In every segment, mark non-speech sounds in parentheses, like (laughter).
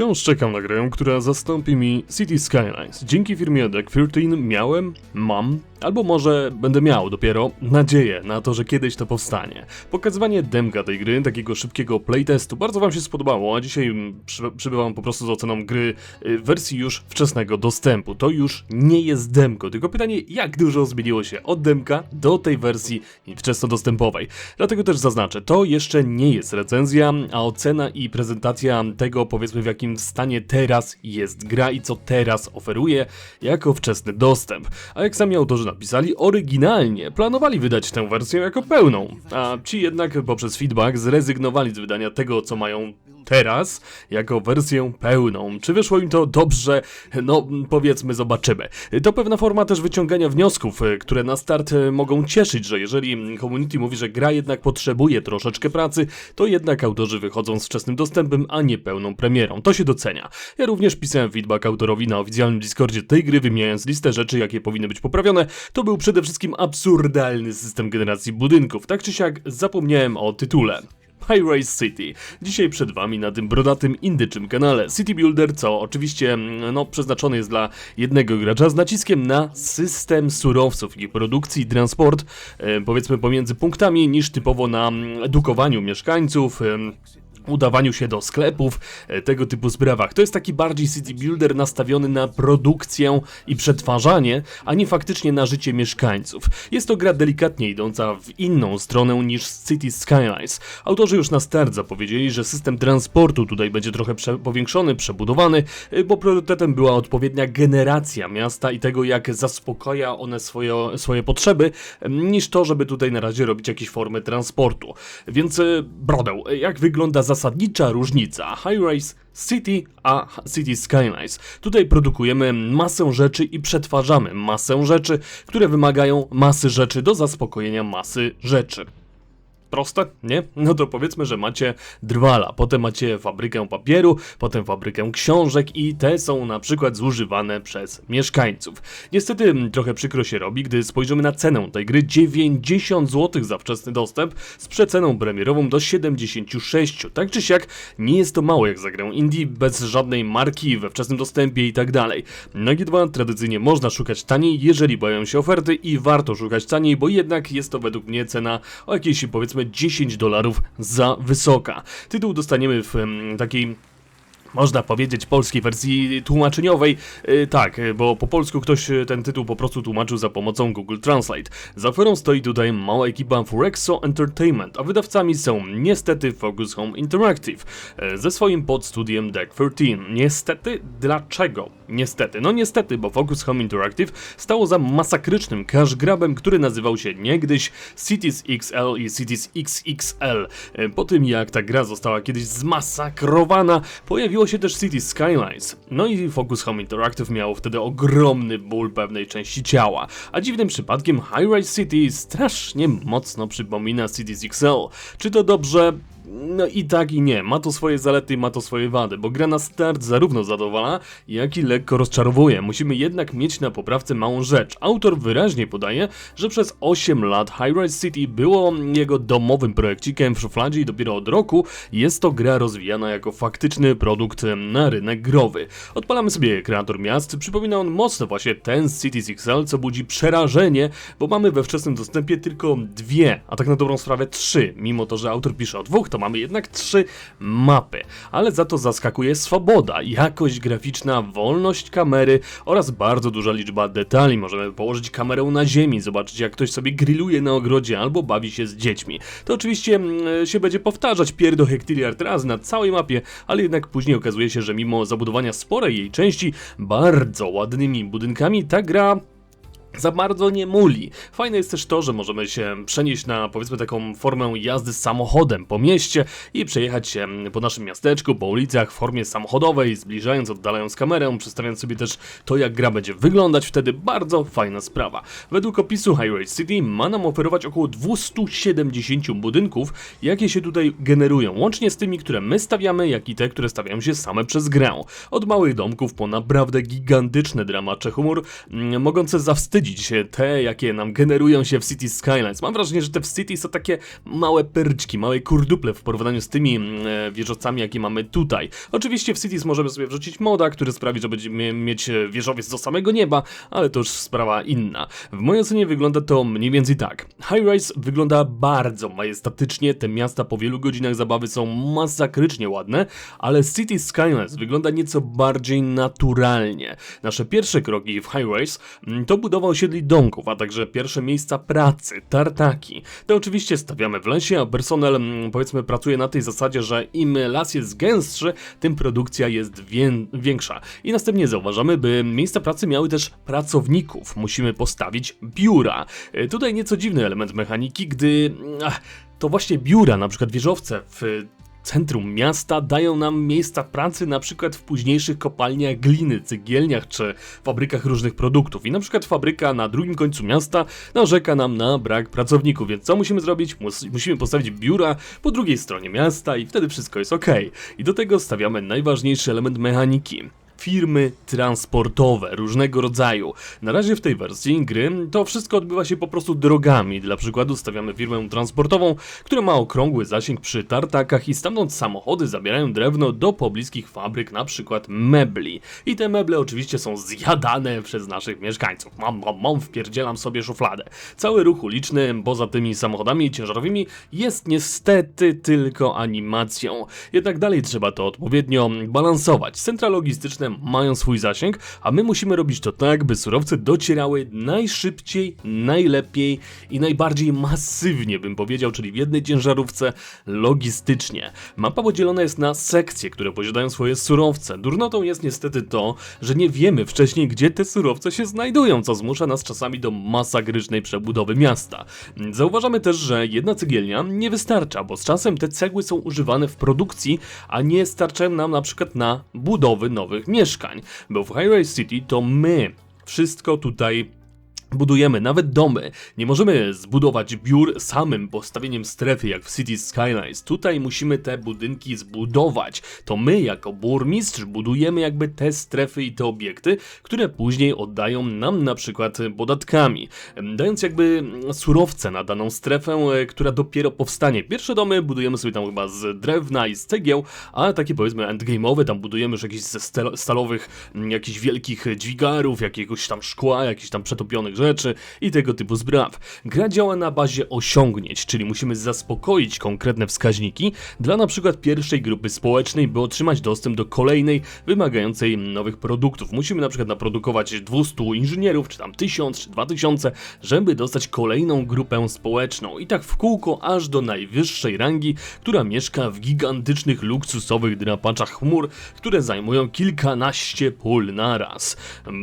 Wciąż czekam na grę, która zastąpi mi City Skylines. Dzięki firmie Deck 13 miałem, mam, albo może będę miał dopiero nadzieję na to, że kiedyś to powstanie. Pokazywanie demka tej gry, takiego szybkiego playtestu, bardzo wam się spodobało, a dzisiaj mm, przy, przybywam po prostu z oceną gry y, w wersji już wczesnego dostępu. To już nie jest demko, tylko pytanie, jak dużo zmieniło się od demka do tej wersji wczesnodostępowej. Dlatego też zaznaczę, to jeszcze nie jest recenzja, a ocena i prezentacja tego, powiedzmy w jakim stanie teraz jest gra i co teraz oferuje jako wczesny dostęp. A jak sami autorzy napisali, oryginalnie planowali wydać tę wersję jako pełną, a ci jednak poprzez feedback zrezygnowali z wydania tego, co mają teraz jako wersję pełną. Czy wyszło im to dobrze? No, powiedzmy, zobaczymy. To pewna forma też wyciągania wniosków, które na start mogą cieszyć, że jeżeli community mówi, że gra jednak potrzebuje troszeczkę pracy, to jednak autorzy wychodzą z wczesnym dostępem, a nie pełną premierą. To się docenia. Ja również pisałem feedback autorowi na oficjalnym Discordzie tej gry, wymieniając listę rzeczy, jakie powinny być poprawione. To był przede wszystkim absurdalny system generacji budynków. Tak czy siak zapomniałem o tytule. High Rise City. Dzisiaj przed wami na tym brodatym indyczym kanale City Builder, co oczywiście mm, no, przeznaczony jest dla jednego gracza z naciskiem na system surowców i produkcji i transport, e, powiedzmy pomiędzy punktami, niż typowo na mm, edukowaniu mieszkańców. Udawaniu się do sklepów, e, tego typu sprawach. To jest taki bardziej city builder nastawiony na produkcję i przetwarzanie, a nie faktycznie na życie mieszkańców. Jest to gra delikatnie idąca w inną stronę niż City Skylines. Autorzy już na start zapowiedzieli, że system transportu tutaj będzie trochę prze powiększony, przebudowany, e, bo priorytetem była odpowiednia generacja miasta i tego, jak zaspokaja one swoje, swoje potrzeby, niż to, żeby tutaj na razie robić jakieś formy transportu. Więc e, brodę, e, jak wygląda zasadnicza różnica High Rise City a City Skylines? Tutaj produkujemy masę rzeczy i przetwarzamy masę rzeczy, które wymagają masy rzeczy do zaspokojenia masy rzeczy. Proste, nie? No to powiedzmy, że macie drwala, potem macie fabrykę papieru, potem fabrykę książek i te są na przykład zużywane przez mieszkańców. Niestety mm, trochę przykro się robi, gdy spojrzymy na cenę tej gry 90 zł za wczesny dostęp z przeceną premierową do 76. Tak czy siak nie jest to mało jak za grę indie bez żadnej marki we wczesnym dostępie i tak dalej. Na G2 tradycyjnie można szukać taniej, jeżeli boją się oferty i warto szukać taniej, bo jednak jest to według mnie cena o jakieś powiedzmy 10 dolarów za wysoka. Tytuł dostaniemy w takiej można powiedzieć polskiej wersji tłumaczeniowej, Yy, tak, yy, bo po polsku ktoś yy, ten tytuł po prostu tłumaczył za pomocą Google Translate. Za oferą stoi tutaj mała ekipa Furexo Entertainment, a wydawcami są niestety Focus Home Interactive ze swoim podstudiem Deck 13. Niestety, dlaczego? Niestety, no niestety, bo Focus Home Interactive stało za masakrycznym cash grabem, który nazywał się niegdyś Cities XL i Cities XXL. Po tym jak ta gra została kiedyś zmasakrowana, pojawiło się też Cities Skylines. No i Focus Home Interactive miało wtedy ogromny ból pewnej części ciała. A dziwnym przypadkiem High Rise City strasznie mocno przypomina Cities XL. Czy to dobrze? No i tak i nie, ma to swoje zalety i ma to swoje wady, bo gra na start zarówno zadowala, jak i lekko rozczarowuje. Musimy jednak mieć na poprawce małą rzecz. Autor wyraźnie podaje, że przez 8 lat High Rise City było jego domowym projekcikiem w szufladzie i dopiero od roku jest to gra rozwijana jako faktyczny produkt na rynek growy. Odpalamy sobie kreator miast, przypomina on mocno właśnie ten Cities XL, co budzi przerażenie, bo mamy we wczesnym dostępie tylko dwie, a tak na dobrą sprawę trzy, mimo to, że autor pisze o dwóch, to mamy jednak trzy mapy, ale za to zaskakuje swoboda, jakość graficzna, wolność kamery oraz bardzo duża liczba detali. Możemy położyć kamerę na ziemi, zobaczyć jak ktoś sobie grilluje na ogrodzie albo bawi się z dziećmi. To oczywiście mm, się będzie powtarzać pierdo hektiliard razy na całej mapie, ale jednak później okazuje się, że mimo zabudowania sporej jej części bardzo ładnymi budynkami, ta gra za bardzo nie muli. Fajne jest też to, że możemy się przenieść na powiedzmy taką formę jazdy samochodem po mieście i przejechać się po naszym miasteczku, po ulicach w formie samochodowej, zbliżając, oddalając kamerę, przedstawiając sobie też to, jak gra będzie wyglądać. Wtedy bardzo fajna sprawa. Według opisu Highway City ma nam oferować około 270 budynków, jakie się tutaj generują, łącznie z tymi, które my stawiamy, jak i te, które stawiają się same przez grę. Od małych domków po naprawdę gigantyczne dramacze humor, mm, mogące zawstydzić zawstydzić się te, jakie nam generują się w City Skylines. Mam wrażenie, że te w City są takie małe perczki, małe kurduple w porównaniu z tymi mm, e, wieżowcami, jakie mamy tutaj. Oczywiście w Cities możemy sobie wrzucić moda, który sprawi, że będziemy mieć e, wieżowiec do samego nieba, ale to już sprawa inna. W mojej ocenie wygląda to mniej więcej tak. High Rise wygląda bardzo majestatycznie, te miasta po wielu godzinach zabawy są masakrycznie ładne, ale City Skylines wygląda nieco bardziej naturalnie. Nasze pierwsze kroki w High Rise mm, to budowa osiedli domków, a także pierwsze miejsca pracy, tartaki. To oczywiście stawiamy w lesie, a personel mm, powiedzmy pracuje na tej zasadzie, że im las jest gęstszy, tym produkcja jest wię- większa. I następnie zauważamy, by miejsca pracy miały też pracowników. Musimy postawić biura. E, Tutaj nieco dziwny element mechaniki, gdy ach, to właśnie biura, na przykład wieżowce w centrum miasta dają nam miejsca pracy na przykład w późniejszych kopalniach gliny, cygielniach czy fabrykach różnych produktów. I na przykład fabryka na drugim końcu miasta narzeka nam na brak pracowników, więc co musimy zrobić? Mus musimy postawić biura po drugiej stronie miasta i wtedy wszystko jest ok. I do tego stawiamy najważniejszy element mechaniki firmy transportowe różnego rodzaju. Na razie w tej wersji gry to wszystko odbywa się po prostu drogami. Dla przykładu stawiamy firmę transportową, która ma okrągły zasięg przy tartakach i stamtąd samochody zabierają drewno do pobliskich fabryk, na przykład mebli. I te meble oczywiście są zjadane przez naszych mieszkańców. Mam, mam, mam, wpierdzielam sobie szufladę. Cały ruch uliczny, poza tymi samochodami ciężarowymi, jest niestety tylko animacją. Jednak dalej trzeba to odpowiednio balansować. Centra logistyczne mają swój zasięg, a my musimy robić to tak, by surowce docierały najszybciej, najlepiej i najbardziej masywnie, bym powiedział, czyli w jednej ciężarówce logistycznie. Mapa podzielona jest na sekcje, które posiadają swoje surowce. Durnotą jest niestety to, że nie wiemy wcześniej, gdzie te surowce się znajdują, co zmusza nas czasami do masakrycznej przebudowy miasta. Zauważamy też, że jedna cegielnia nie wystarcza, bo z czasem te cegły są używane w produkcji, a nie starczają nam na przykład na budowy nowych mieszkań. Bo w High-Rise City to my wszystko tutaj budujemy nawet domy. Nie możemy zbudować biur samym postawieniem strefy jak w City Skylines. Tutaj musimy te budynki zbudować. To my jako burmistrz budujemy jakby te strefy i te obiekty, które później oddają nam na przykład podatkami. Dając jakby surowce na daną strefę, która dopiero powstanie. Pierwsze domy budujemy sobie tam chyba z drewna i z cegieł, a takie powiedzmy endgame'owe tam budujemy już jakieś ze stalowych, mm, jakichś wielkich dźwigarów, jakiegoś tam szkła, jakichś tam przetopionych rzeczy i tego typu spraw. Gra działa na bazie osiągnięć, czyli musimy zaspokoić konkretne wskaźniki dla na przykład pierwszej grupy społecznej, by otrzymać dostęp do kolejnej wymagającej nowych produktów. Musimy na przykład naprodukować 200 inżynierów, czy tam 1000, czy 2000, żeby dostać kolejną grupę społeczną. I tak w kółko aż do najwyższej rangi, która mieszka w gigantycznych, luksusowych drapaczach chmur, które zajmują kilkanaście pól naraz.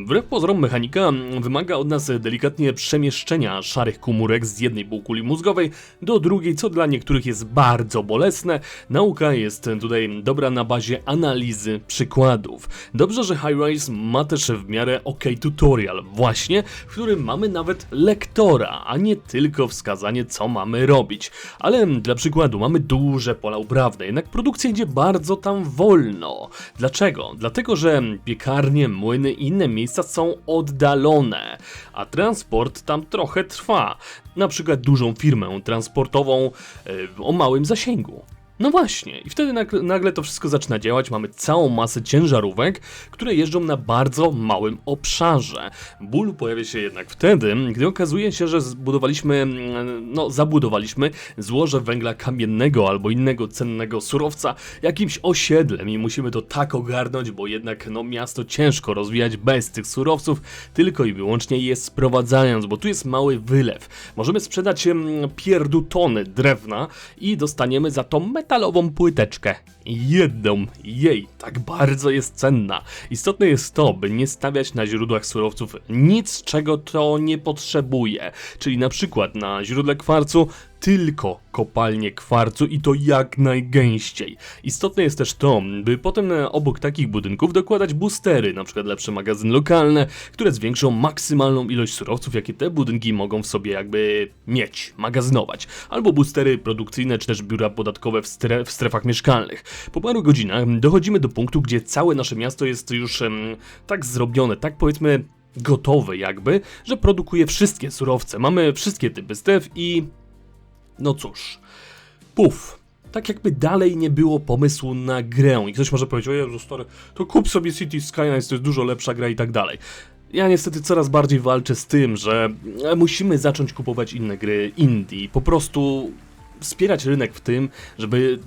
Wbrew pozorom mechanika wymaga od nas delikatnie przemieszczenia szarych komórek z jednej półkuli mózgowej do drugiej, co dla niektórych jest bardzo bolesne. Nauka jest tutaj dobra na bazie analizy przykładów. Dobrze, że High-Rise ma też w miarę ok tutorial, właśnie, w którym mamy nawet lektora, a nie tylko wskazanie, co mamy robić. Ale dla przykładu mamy duże pola uprawne, jednak produkcja idzie bardzo tam wolno. Dlaczego? Dlatego, że piekarnie, młyny i inne miejsca są oddalone, a transport tam trochę trwa. Na przykład dużą firmę transportową e, o małym zasięgu. No właśnie, i wtedy nagle, nagle to wszystko zaczyna działać. Mamy całą masę ciężarówek, które jeżdżą na bardzo małym obszarze. Ból pojawia się jednak wtedy, gdy okazuje się, że zbudowaliśmy, mm, no zabudowaliśmy złoże węgla kamiennego albo innego cennego surowca jakimś osiedlem i musimy to tak ogarnąć, bo jednak no miasto ciężko rozwijać bez tych surowców, tylko i wyłącznie je sprowadzając, bo tu jest mały wylew. Możemy sprzedać mm, pierdu tony drewna i dostaniemy za to metalową płyteczkę. Jedną jej tak bardzo jest cenna. Istotne jest to, by nie stawiać na źródłach surowców nic, czego to nie potrzebuje. Czyli na przykład na źródle kwarcu tylko kopalnie kwarcu i to jak najgęściej. Istotne jest też to, by potem e, obok takich budynków dokładać boostery, przykład lepsze magazyny lokalne, które zwiększą maksymalną ilość surowców, jakie te budynki mogą w sobie jakby mieć, magazynować. Albo boostery produkcyjne, czy też biura podatkowe w, stre- w strefach mieszkalnych. Po paru godzinach dochodzimy do punktu, gdzie całe nasze miasto jest już em, tak zrobione, tak powiedzmy gotowy jakby, że produkuje wszystkie surowce. Mamy wszystkie typy stew i... No cóż, puf. Tak jakby dalej nie było pomysłu na grę i ktoś może powiedzieć, o Jezu stary, to kup sobie City Skylines, to jest dużo lepsza gra i tak dalej. Ja niestety coraz bardziej walczę z tym, że musimy zacząć kupować inne gry indie, po prostu wspierać rynek w tym, żeby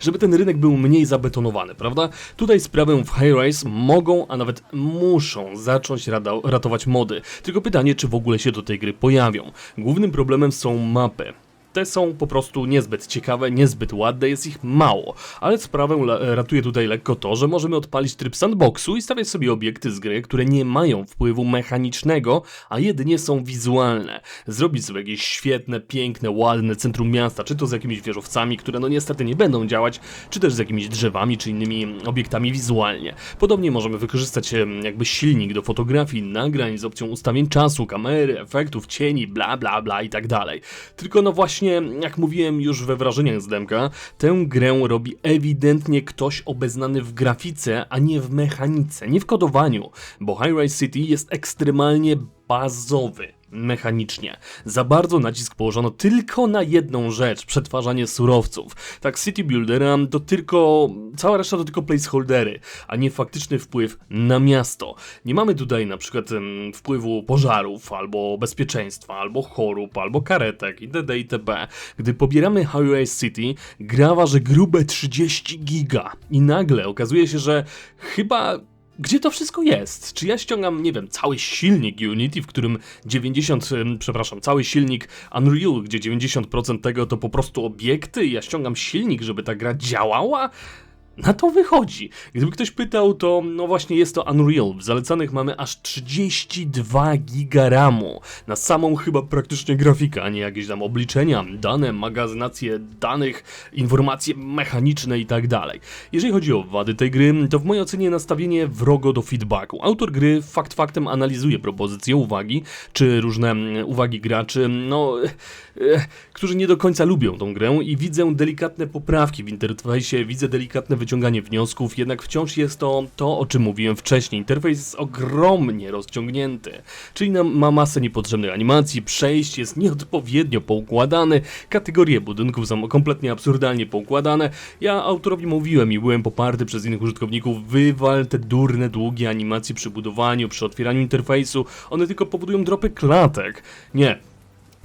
żeby ten rynek był mniej zabetonowany, prawda? Tutaj sprawę w High Rise mogą, a nawet muszą zacząć ratować mody. Tylko pytanie, czy w ogóle się do tej gry pojawią. Głównym problemem są mapy te są po prostu niezbyt ciekawe, niezbyt ładne, jest ich mało. Ale sprawę ratuje tutaj lekko to, że możemy odpalić tryb sandboxu i stawiać sobie obiekty z gry, które nie mają wpływu mechanicznego, a jedynie są wizualne. Zrobić sobie jakieś świetne, piękne, ładne centrum miasta, czy to z jakimiś wieżowcami, które no niestety nie będą działać, czy też z jakimiś drzewami, czy innymi obiektami wizualnie. Podobnie możemy wykorzystać jakby silnik do fotografii, nagrań z opcją ustawień czasu, kamery, efektów, cieni, bla bla bla i tak dalej. Tylko no właśnie właśnie, jak mówiłem już we wrażeniach z demka, tę grę robi ewidentnie ktoś obeznany w grafice, a nie w mechanice, nie w kodowaniu, bo High Rise City jest ekstremalnie bazowy mechanicznie. Za bardzo nacisk położono tylko na jedną rzecz, przetwarzanie surowców. Tak City Buildera to tylko, cała reszta to tylko placeholdery, a nie faktyczny wpływ na miasto. Nie mamy tutaj na przykład wpływu pożarów, albo bezpieczeństwa, albo chorób, albo karetek itd. itp. Gdy pobieramy Highway City, gra waży grube 30 giga i nagle okazuje się, że chyba gdzie to wszystko jest? Czy ja ściągam, nie wiem, cały silnik Unity, w którym 90, przepraszam, cały silnik Unreal, gdzie 90% tego to po prostu obiekty i ja ściągam silnik, żeby ta gra działała? Na to wychodzi. Gdyby ktoś pytał, to no właśnie jest to Unreal. W zalecanych mamy aż 32 giga RAMu. Na samą chyba praktycznie grafikę, a nie jakieś tam obliczenia, dane, magazynację danych, informacje mechaniczne i tak dalej. Jeżeli chodzi o wady tej gry, to w mojej ocenie nastawienie wrogo do feedbacku. Autor gry fakt faktem analizuje propozycje, uwagi, czy różne mm, uwagi graczy, no, e, którzy nie do końca lubią tą grę i widzę delikatne poprawki w interfejsie, widzę delikatne wyciągnięcia wyciąganie wniosków, jednak wciąż jest to to, o czym mówiłem wcześniej. Interfejs jest ogromnie rozciągnięty, czyli ma masę niepotrzebnych animacji, przejść jest nieodpowiednio poukładany, kategorie budynków są kompletnie absurdalnie poukładane. Ja autorowi mówiłem i byłem poparty przez innych użytkowników, wywal te durne, długie animacje przy budowaniu, przy otwieraniu interfejsu, one tylko powodują dropy klatek. Nie,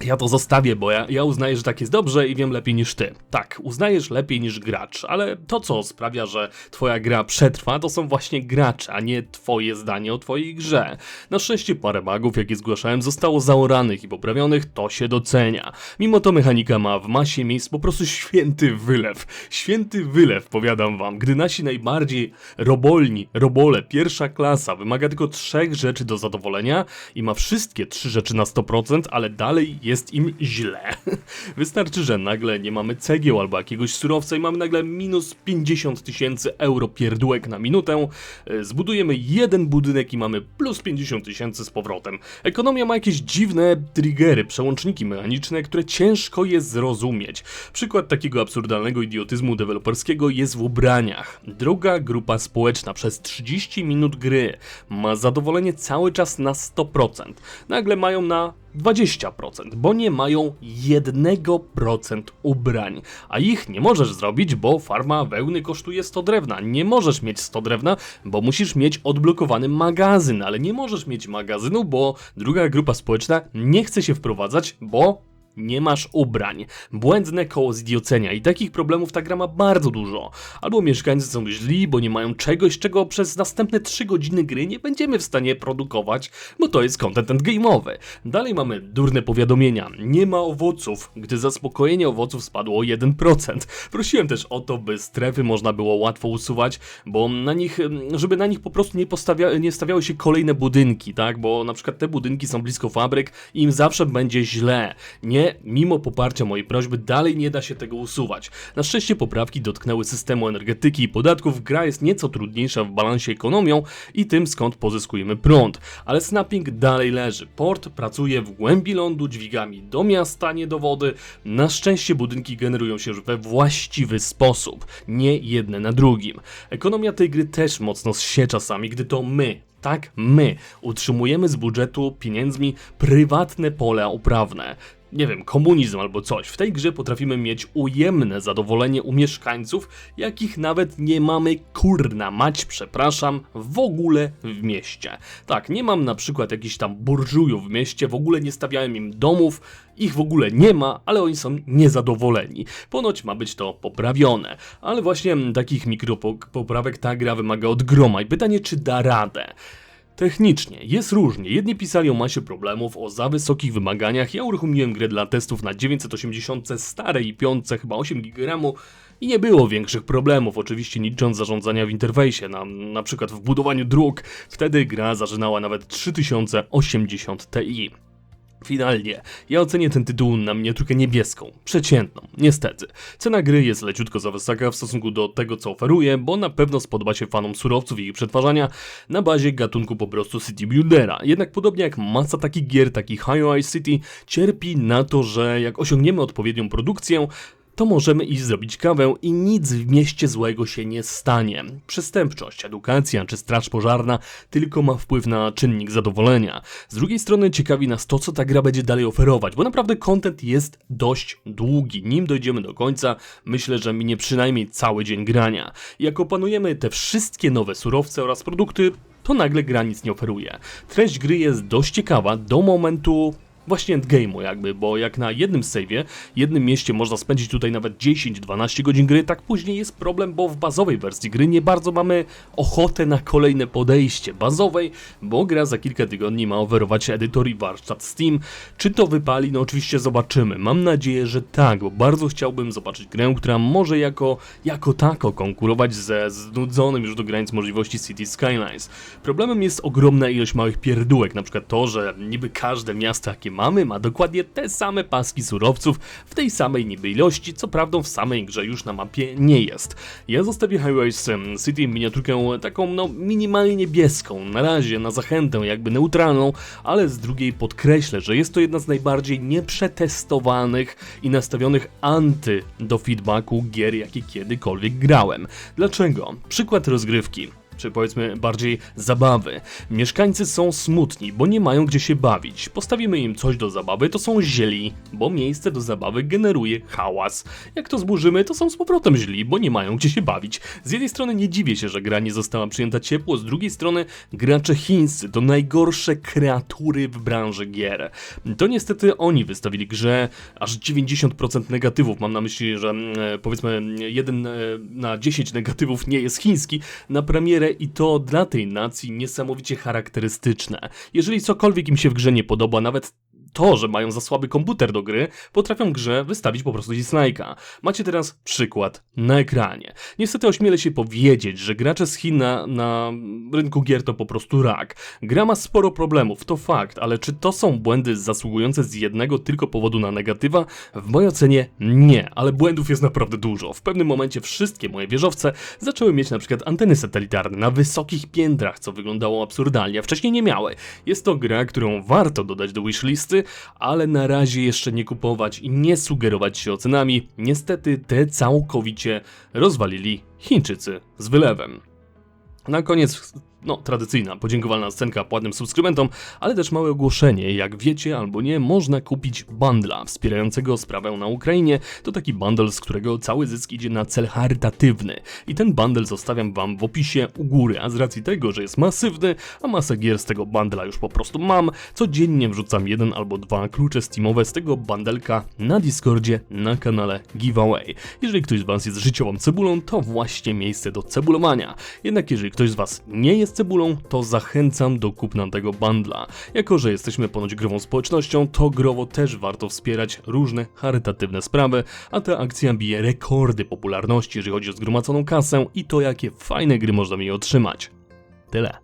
ja to zostawię, bo ja, ja uznaję, że tak jest dobrze i wiem lepiej niż ty. Tak, uznajesz lepiej niż gracz, ale to co sprawia, że twoja gra przetrwa, to są właśnie gracze, a nie twoje zdanie o twojej grze. Na szczęście parę bugów, jakie zgłaszałem, zostało zaoranych i poprawionych, to się docenia. Mimo to mechanika ma w masie miejsc po prostu święty wylew. Święty wylew, powiadam wam, gdy nasi najbardziej robolni, robole, pierwsza klasa, wymaga tylko trzech rzeczy do zadowolenia i ma wszystkie trzy rzeczy na 100%, ale dalej jest im źle. (laughs) Wystarczy, że nagle nie mamy cegieł albo jakiegoś surowca i mamy nagle minus 50 tysięcy euro pierdółek na minutę. E, zbudujemy jeden budynek i mamy plus 50 tysięcy z powrotem. Ekonomia ma jakieś dziwne triggery, przełączniki mechaniczne, które ciężko jest zrozumieć. Przykład takiego absurdalnego idiotyzmu deweloperskiego jest w ubraniach. Druga grupa społeczna przez 30 minut gry ma zadowolenie cały czas na 100%. Nagle mają na 20%, bo nie mają 1% ubrań. A ich nie możesz zrobić, bo farma wełny kosztuje 100 drewna. Nie możesz mieć 100 drewna, bo musisz mieć odblokowany magazyn, ale nie możesz mieć magazynu, bo druga grupa społeczna nie chce się wprowadzać, bo nie masz ubrań. Błędne koło zdiocenia i takich problemów ta gra ma bardzo dużo. Albo mieszkańcy są źli, bo nie mają czegoś, czego przez następne 3 godziny gry nie będziemy w stanie produkować, bo to jest content game'owy. Dalej mamy durne powiadomienia. Nie ma owoców, gdy zaspokojenie owoców spadło o 1%. Prosiłem też o to, by strefy można było łatwo usuwać, bo na nich, żeby na nich po prostu nie, postawia, nie stawiały się kolejne budynki, tak? Bo na przykład te budynki są blisko fabryk i im zawsze będzie źle. Nie mimo poparcia mojej prośby, dalej nie da się tego usuwać. Na szczęście poprawki dotknęły systemu energetyki i podatków, gra jest nieco trudniejsza w balansie ekonomią i tym skąd pozyskujemy prąd. Ale snapping dalej leży. Port pracuje w głębi lądu dźwigami do miasta, nie do wody. Na szczęście budynki generują się we właściwy sposób, nie jedne na drugim. Ekonomia tej gry też mocno się czasami, gdy to my, tak, my utrzymujemy z budżetu pieniędzmi prywatne pola uprawne. Nie wiem, komunizm albo coś. W tej grze potrafimy mieć ujemne zadowolenie u mieszkańców, jakich nawet nie mamy kurna mać, przepraszam, w ogóle w mieście. Tak, nie mam na przykład jakichś tam burżujów w mieście, w ogóle nie stawiałem im domów, ich w ogóle nie ma, ale oni są niezadowoleni. Ponoć ma być to poprawione, ale właśnie takich mikropoprawek ta gra wymaga od groma i pytanie, czy da radę. Technicznie jest różnie. Jedni pisali o masie problemów, o za wysokich wymaganiach. Ja uruchomiłem grę dla testów na 980 starej piątce, chyba 8 GB i nie było większych problemów, oczywiście licząc zarządzania w interfejsie, na, na przykład w budowaniu dróg. Wtedy gra zażynała nawet 3080 Ti. Finalnie, ja ocenię ten tytuł na miniaturkę niebieską, przeciętną, niestety. Cena gry jest leciutko za wysoka w stosunku do tego co oferuje, bo na pewno spodoba się fanom surowców i ich przetwarzania na bazie gatunku po prostu City Buildera. Jednak podobnie jak masa takich gier, takich High City, cierpi na to, że jak osiągniemy odpowiednią produkcję, to możemy iść zrobić kawę i nic w mieście złego się nie stanie. Przestępczość, edukacja czy straż pożarna tylko ma wpływ na czynnik zadowolenia. Z drugiej strony ciekawi nas to, co ta gra będzie dalej oferować, bo naprawdę content jest dość długi. Nim dojdziemy do końca, myślę, że minie przynajmniej cały dzień grania. Jak opanujemy te wszystkie nowe surowce oraz produkty, to nagle gra nic nie oferuje. Treść gry jest dość ciekawa do momentu właśnie endgame'u jakby, bo jak na jednym save'ie, jednym mieście można spędzić tutaj nawet 10-12 godzin gry, tak później jest problem, bo w bazowej wersji gry nie bardzo mamy ochotę na kolejne podejście bazowej, bo gra za kilka tygodni ma oferować edytor i warsztat Steam. Czy to wypali? No oczywiście zobaczymy. Mam nadzieję, że tak, bo bardzo chciałbym zobaczyć grę, która może jako, jako tako konkurować ze znudzonym już do granic możliwości City Skylines. Problemem jest ogromna ilość małych pierdółek, na przykład to, że niby każde miasto, jakie mamy, ma dokładnie te same paski surowców w tej samej niby ilości, co prawdą w samej grze już na mapie nie jest. Ja zostawię Highways City miniaturkę taką no minimalnie niebieską, na razie na zachętę jakby neutralną, ale z drugiej podkreślę, że jest to jedna z najbardziej nieprzetestowanych i nastawionych anty do feedbacku gier, jakie kiedykolwiek grałem. Dlaczego? Przykład rozgrywki czy powiedzmy bardziej zabawy. Mieszkańcy są smutni, bo nie mają gdzie się bawić. Postawimy im coś do zabawy, to są źli, bo miejsce do zabawy generuje hałas. Jak to zburzymy, to są z powrotem źli, bo nie mają gdzie się bawić. Z jednej strony nie dziwię się, że gra nie została przyjęta ciepło, z drugiej strony gracze chińscy to najgorsze kreatury w branży gier. To niestety oni wystawili grze aż 90% negatywów. Mam na myśli, że mm, powiedzmy 1 na 10 negatywów nie jest chiński. Na premierę i to dla tej nacji niesamowicie charakterystyczne. Jeżeli cokolwiek im się w grze nie podoba, nawet to, że mają za słaby komputer do gry, potrafią grze wystawić po prostu dislike'a. Macie teraz przykład na ekranie. Niestety ośmielę się powiedzieć, że gracze z Chin na, na rynku gier to po prostu rak. Gra ma sporo problemów, to fakt, ale czy to są błędy zasługujące z jednego tylko powodu na negatywa? W mojej ocenie nie, ale błędów jest naprawdę dużo. W pewnym momencie wszystkie moje wieżowce zaczęły mieć na przykład anteny satelitarne na wysokich piętrach, co wyglądało absurdalnie, a wcześniej nie miały. Jest to gra, którą warto dodać do wishlisty, ale na razie jeszcze nie kupować i nie sugerować się ocenami. Niestety te całkowicie rozwalili Chińczycy z wylewem. Na koniec no, tradycyjna, podziękowalna scenka płatnym subskrybentom, ale też małe ogłoszenie. Jak wiecie albo nie, można kupić bundla wspierającego sprawę na Ukrainie. To taki bundle, z którego cały zysk idzie na cel charytatywny. I ten bundle zostawiam wam w opisie u góry, a z racji tego, że jest masywny, a masę gier z tego bundla już po prostu mam, codziennie wrzucam jeden albo dwa klucze steamowe z tego bundelka na Discordzie na kanale Giveaway. Jeżeli ktoś z was jest życiową cebulą, to właśnie miejsce do cebulowania. Jednak jeżeli ktoś z was nie jest cebulą, to zachęcam do kupna tego bundla. Jako, że jesteśmy ponoć grową społecznością, to growo też warto wspierać różne charytatywne sprawy, a ta akcja bije rekordy popularności, jeżeli chodzi o zgromadzoną kasę i to, jakie fajne gry można mi otrzymać. Tyle.